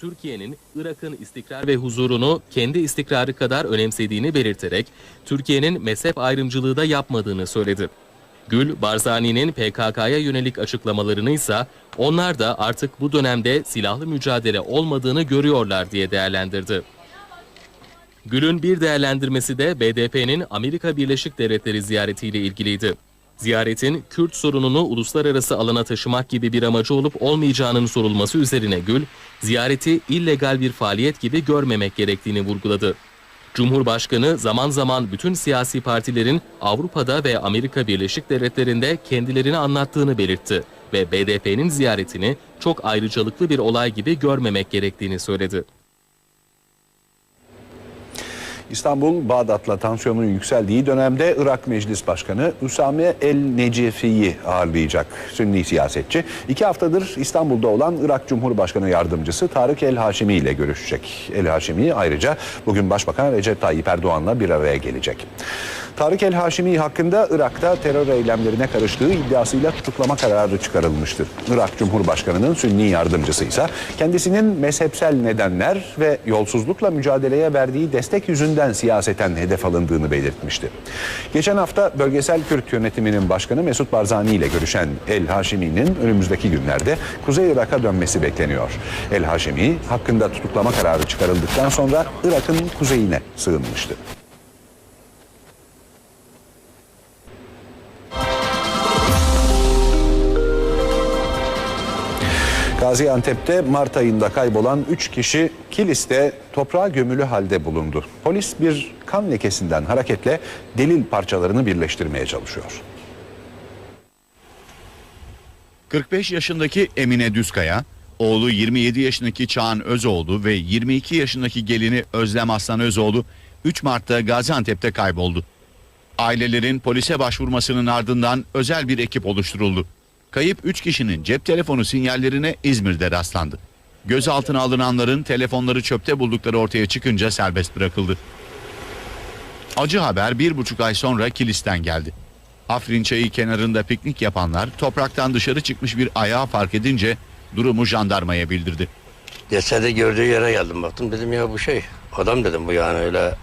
Türkiye'nin Irak'ın istikrar ve huzurunu kendi istikrarı kadar önemsediğini belirterek Türkiye'nin mezhep ayrımcılığı da yapmadığını söyledi. Gül, Barzani'nin PKK'ya yönelik açıklamalarını ise onlar da artık bu dönemde silahlı mücadele olmadığını görüyorlar diye değerlendirdi. Gül'ün bir değerlendirmesi de BDP'nin Amerika Birleşik Devletleri ziyaretiyle ilgiliydi. Ziyaretin Kürt sorununu uluslararası alana taşımak gibi bir amacı olup olmayacağının sorulması üzerine Gül, ziyareti illegal bir faaliyet gibi görmemek gerektiğini vurguladı. Cumhurbaşkanı zaman zaman bütün siyasi partilerin Avrupa'da ve Amerika Birleşik Devletleri'nde kendilerini anlattığını belirtti ve BDP'nin ziyaretini çok ayrıcalıklı bir olay gibi görmemek gerektiğini söyledi. İstanbul, Bağdat'la tansiyonun yükseldiği dönemde Irak Meclis Başkanı Üsame El-Necifi'yi ağırlayacak Sünni siyasetçi. İki haftadır İstanbul'da olan Irak Cumhurbaşkanı Yardımcısı Tarık El-Haşimi ile görüşecek. El-Haşimi ayrıca bugün Başbakan Recep Tayyip Erdoğan'la bir araya gelecek. Tarık El-Haşimi hakkında Irak'ta terör eylemlerine karıştığı iddiasıyla tutuklama kararı çıkarılmıştı. Irak Cumhurbaşkanı'nın Sünni yardımcısı ise kendisinin mezhepsel nedenler ve yolsuzlukla mücadeleye verdiği destek yüzünden siyaseten hedef alındığını belirtmişti. Geçen hafta bölgesel Kürt yönetiminin başkanı Mesut Barzani ile görüşen El-Haşimi'nin önümüzdeki günlerde Kuzey Irak'a dönmesi bekleniyor. El-Haşimi hakkında tutuklama kararı çıkarıldıktan sonra Irak'ın kuzeyine sığınmıştı. Gaziantep'te Mart ayında kaybolan 3 kişi Kilis'te toprağa gömülü halde bulundu. Polis bir kan lekesinden hareketle delil parçalarını birleştirmeye çalışıyor. 45 yaşındaki Emine Düzkaya, oğlu 27 yaşındaki Çağan Özoğlu ve 22 yaşındaki gelini Özlem Aslan Özoğlu 3 Mart'ta Gaziantep'te kayboldu. Ailelerin polise başvurmasının ardından özel bir ekip oluşturuldu. Kayıp 3 kişinin cep telefonu sinyallerine İzmir'de rastlandı. Gözaltına alınanların telefonları çöpte buldukları ortaya çıkınca serbest bırakıldı. Acı haber bir buçuk ay sonra Kilis'ten geldi. Afrin çayı kenarında piknik yapanlar topraktan dışarı çıkmış bir ayağı fark edince durumu jandarmaya bildirdi. Cesedi gördüğü yere geldim baktım dedim ya bu şey adam dedim bu yani öyle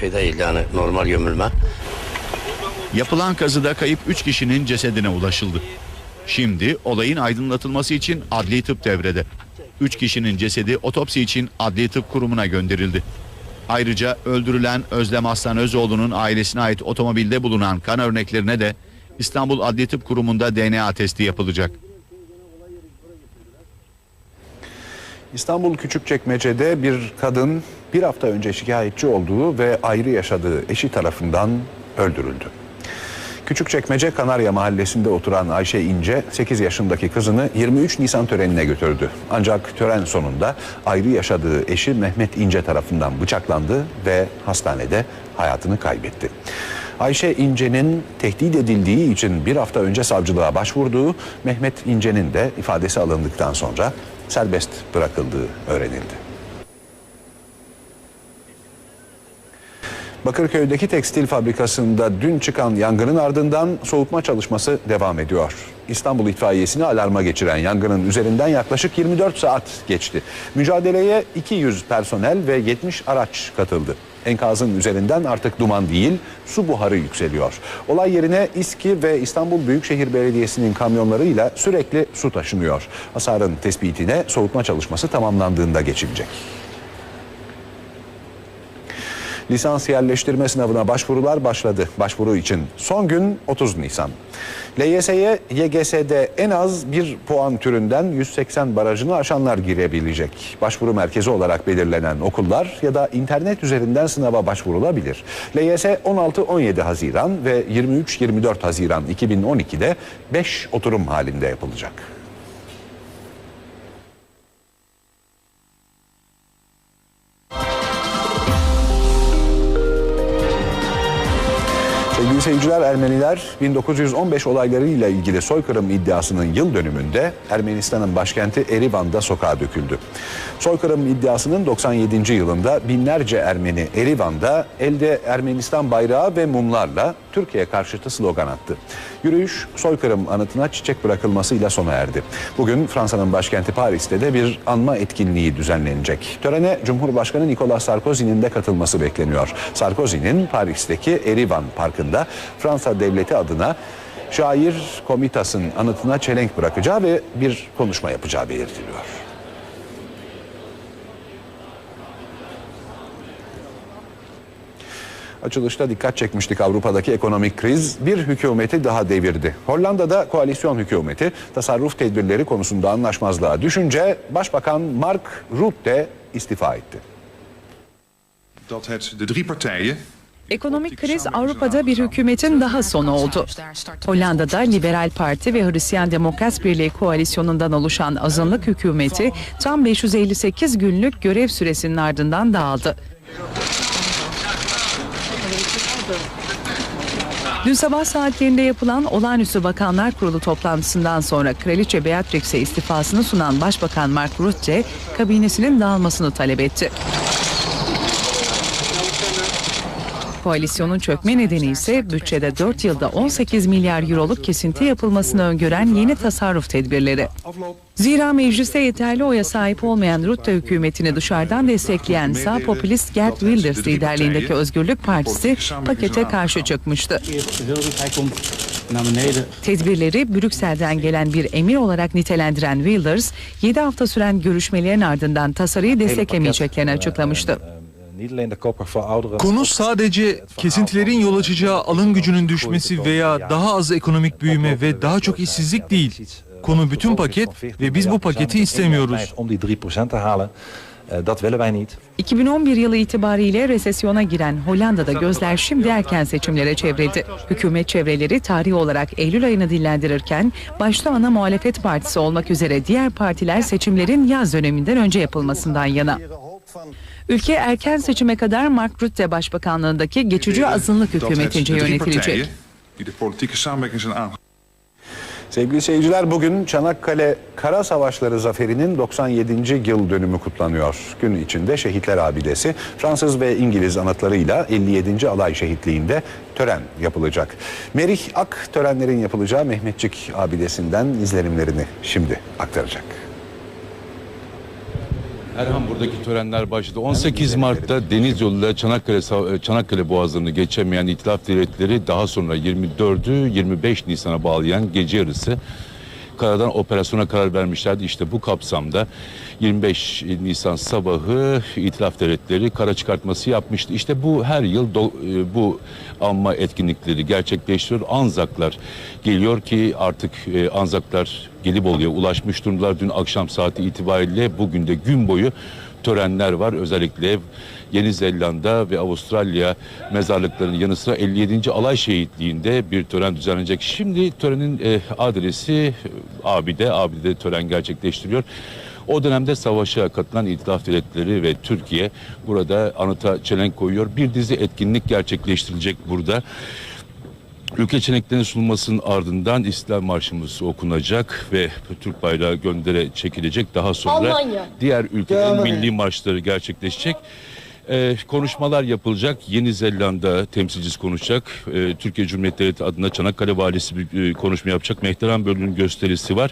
şey değil yani normal gömülme. Yapılan kazıda kayıp 3 kişinin cesedine ulaşıldı. Şimdi olayın aydınlatılması için adli tıp devrede. 3 kişinin cesedi otopsi için adli tıp kurumuna gönderildi. Ayrıca öldürülen Özlem Aslan Özoğlu'nun ailesine ait otomobilde bulunan kan örneklerine de İstanbul Adli Tıp Kurumu'nda DNA testi yapılacak. İstanbul Küçükçekmece'de bir kadın bir hafta önce şikayetçi olduğu ve ayrı yaşadığı eşi tarafından öldürüldü. Küçükçekmece Kanarya Mahallesi'nde oturan Ayşe İnce 8 yaşındaki kızını 23 Nisan törenine götürdü. Ancak tören sonunda ayrı yaşadığı eşi Mehmet İnce tarafından bıçaklandı ve hastanede hayatını kaybetti. Ayşe İnce'nin tehdit edildiği için bir hafta önce savcılığa başvurduğu Mehmet İnce'nin de ifadesi alındıktan sonra serbest bırakıldığı öğrenildi. Bakırköy'deki tekstil fabrikasında dün çıkan yangının ardından soğutma çalışması devam ediyor. İstanbul itfaiyesini alarma geçiren yangının üzerinden yaklaşık 24 saat geçti. Mücadeleye 200 personel ve 70 araç katıldı. Enkazın üzerinden artık duman değil, su buharı yükseliyor. Olay yerine İSKİ ve İstanbul Büyükşehir Belediyesi'nin kamyonlarıyla sürekli su taşınıyor. Hasarın tespitine soğutma çalışması tamamlandığında geçilecek. Lisans yerleştirme sınavına başvurular başladı. Başvuru için son gün 30 Nisan. LYS'ye YGS'de en az bir puan türünden 180 barajını aşanlar girebilecek. Başvuru merkezi olarak belirlenen okullar ya da internet üzerinden sınava başvurulabilir. LYS 16-17 Haziran ve 23-24 Haziran 2012'de 5 oturum halinde yapılacak. Seyirciler Ermeniler 1915 olaylarıyla ilgili soykırım iddiasının yıl dönümünde Ermenistan'ın başkenti Erivan'da sokağa döküldü. Soykırım iddiasının 97. yılında binlerce Ermeni Erivan'da elde Ermenistan bayrağı ve mumlarla Türkiye karşıtı slogan attı. Yürüyüş soykırım anıtına çiçek bırakılmasıyla sona erdi. Bugün Fransa'nın başkenti Paris'te de bir anma etkinliği düzenlenecek. Törene Cumhurbaşkanı Nicolas Sarkozy'nin de katılması bekleniyor. Sarkozy'nin Paris'teki Erivan Parkı'nda Fransa devleti adına şair Komitas'ın anıtına çelenk bırakacağı ve bir konuşma yapacağı belirtiliyor. Açılışta dikkat çekmiştik Avrupa'daki ekonomik kriz bir hükümeti daha devirdi. Hollanda'da koalisyon hükümeti tasarruf tedbirleri konusunda anlaşmazlığa düşünce Başbakan Mark Rutte istifa etti. dat het de drie partijen Ekonomik kriz Avrupa'da bir hükümetin daha sonu oldu. Hollanda'da Liberal Parti ve Hristiyan Demokrat Birliği koalisyonundan oluşan azınlık hükümeti tam 558 günlük görev süresinin ardından dağıldı. Dün sabah saatlerinde yapılan olağanüstü bakanlar kurulu toplantısından sonra Kraliçe Beatrix'e istifasını sunan Başbakan Mark Rutte kabinesinin dağılmasını talep etti. Koalisyonun çökme nedeni ise bütçede 4 yılda 18 milyar euroluk kesinti yapılmasını öngören yeni tasarruf tedbirleri. Zira mecliste yeterli oya sahip olmayan Rutte hükümetini dışarıdan destekleyen sağ popülist Gert Wilders liderliğindeki Özgürlük Partisi pakete karşı çıkmıştı. Tedbirleri Brüksel'den gelen bir emir olarak nitelendiren Wilders, 7 hafta süren görüşmelerin ardından tasarıyı desteklemeyeceklerini açıklamıştı. Konu sadece kesintilerin yol açacağı alım gücünün düşmesi veya daha az ekonomik büyüme ve daha çok işsizlik değil. Konu bütün paket ve biz bu paketi istemiyoruz. Om die 3% te halen, eh, dat willen wij niet. 2011 yılı itibariyle resesyona giren Hollanda'da gözler şimdi erken seçimlere çevrildi. Hükümet çevreleri tarihi olarak Eylül ayını dillendirirken başta ana muhalefet partisi olmak üzere diğer partiler seçimlerin yaz döneminden önce yapılmasından yana. Ülke erken seçime kadar Mark Rutte başbakanlığındaki geçici azınlık hükümetince yönetilecek. Sevgili seyirciler bugün Çanakkale Kara Savaşları Zaferi'nin 97. yıl dönümü kutlanıyor. Gün içinde Şehitler Abidesi Fransız ve İngiliz anıtlarıyla 57. Alay Şehitliği'nde tören yapılacak. Merih Ak törenlerin yapılacağı Mehmetçik Abidesi'nden izlenimlerini şimdi aktaracak. Erhan buradaki törenler başladı. 18 Mart'ta deniz yoluyla Çanakkale Sa- Çanakkale Boğazı'nı geçemeyen itilaf devletleri daha sonra 24'ü 25 Nisan'a bağlayan gece yarısı karadan operasyona karar vermişlerdi. İşte bu kapsamda 25 Nisan sabahı itilaf devletleri kara çıkartması yapmıştı. İşte bu her yıl do- e, bu anma etkinlikleri gerçekleştiriyor. Anzaklar geliyor ki artık e, Anzaklar Gelibolu'ya ulaşmış durumdalar. Dün akşam saati itibariyle bugün de gün boyu törenler var. Özellikle Yeni Zelanda ve Avustralya mezarlıklarının yanı sıra 57. Alay Şehitliği'nde bir tören düzenlenecek. Şimdi törenin e, adresi e, Abide. Abide'de tören gerçekleştiriyor. O dönemde savaşa katılan itilaf devletleri ve Türkiye burada anıta çelenk koyuyor. Bir dizi etkinlik gerçekleştirilecek burada. Ülke çeneklerinin sunulmasının ardından İstiklal Marşımız okunacak ve Türk bayrağı göndere çekilecek. Daha sonra diğer ülkelerin milli marşları gerçekleşecek. Ee, konuşmalar yapılacak. Yeni Zelanda temsilcisi konuşacak. Ee, Türkiye Cumhuriyeti adına Çanakkale Valisi bir e, konuşma yapacak. Mehteran Bölü'nün gösterisi var.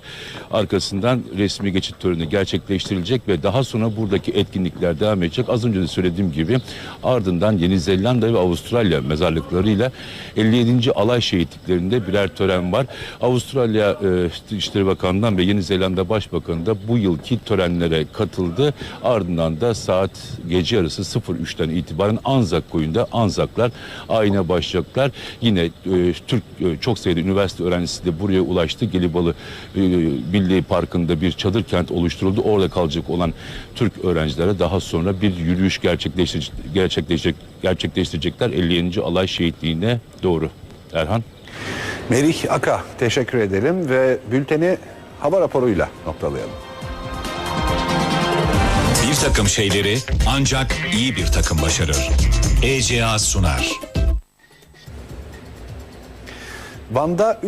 Arkasından resmi geçit töreni gerçekleştirilecek ve daha sonra buradaki etkinlikler devam edecek. Az önce de söylediğim gibi ardından Yeni Zelanda ve Avustralya mezarlıklarıyla 57. alay şehitliklerinde birer tören var. Avustralya e, İçişleri Bakanı'ndan ve Yeni Zelanda Başbakanı da bu yılki törenlere katıldı. Ardından da saat gece yarısı 03'ten itibaren Anzak koyunda Anzaklar ayine başlayacaklar. Yine e, Türk e, çok sayıda üniversite öğrencisi de buraya ulaştı. Gelibolu e, Milli Parkı'nda bir çadır kent oluşturuldu. Orada kalacak olan Türk öğrencilere daha sonra bir yürüyüş gerçekleştirecek, gerçekleştirecek, gerçekleştirecekler 50. Alay Şehitliği'ne doğru. Erhan. Merih Aka teşekkür ederim ve bülteni hava raporuyla noktalayalım. Bir takım şeyleri ancak iyi bir takım başarır. ECA sunar. Van'da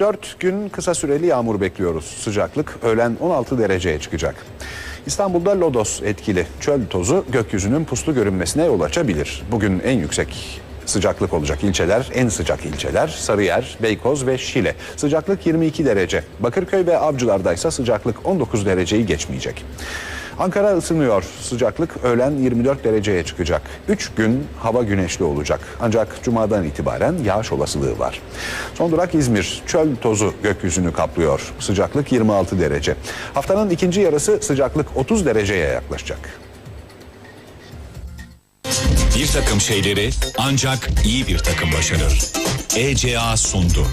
3-4 gün kısa süreli yağmur bekliyoruz. Sıcaklık öğlen 16 dereceye çıkacak. İstanbul'da lodos etkili çöl tozu gökyüzünün puslu görünmesine yol açabilir. Bugün en yüksek sıcaklık olacak ilçeler, en sıcak ilçeler Sarıyer, Beykoz ve Şile. Sıcaklık 22 derece. Bakırköy ve Avcılar'daysa sıcaklık 19 dereceyi geçmeyecek. Ankara ısınıyor. Sıcaklık öğlen 24 dereceye çıkacak. 3 gün hava güneşli olacak. Ancak cumadan itibaren yağış olasılığı var. Son durak İzmir. Çöl tozu gökyüzünü kaplıyor. Sıcaklık 26 derece. Haftanın ikinci yarısı sıcaklık 30 dereceye yaklaşacak. Bir takım şeyleri ancak iyi bir takım başarır. ECA sundu.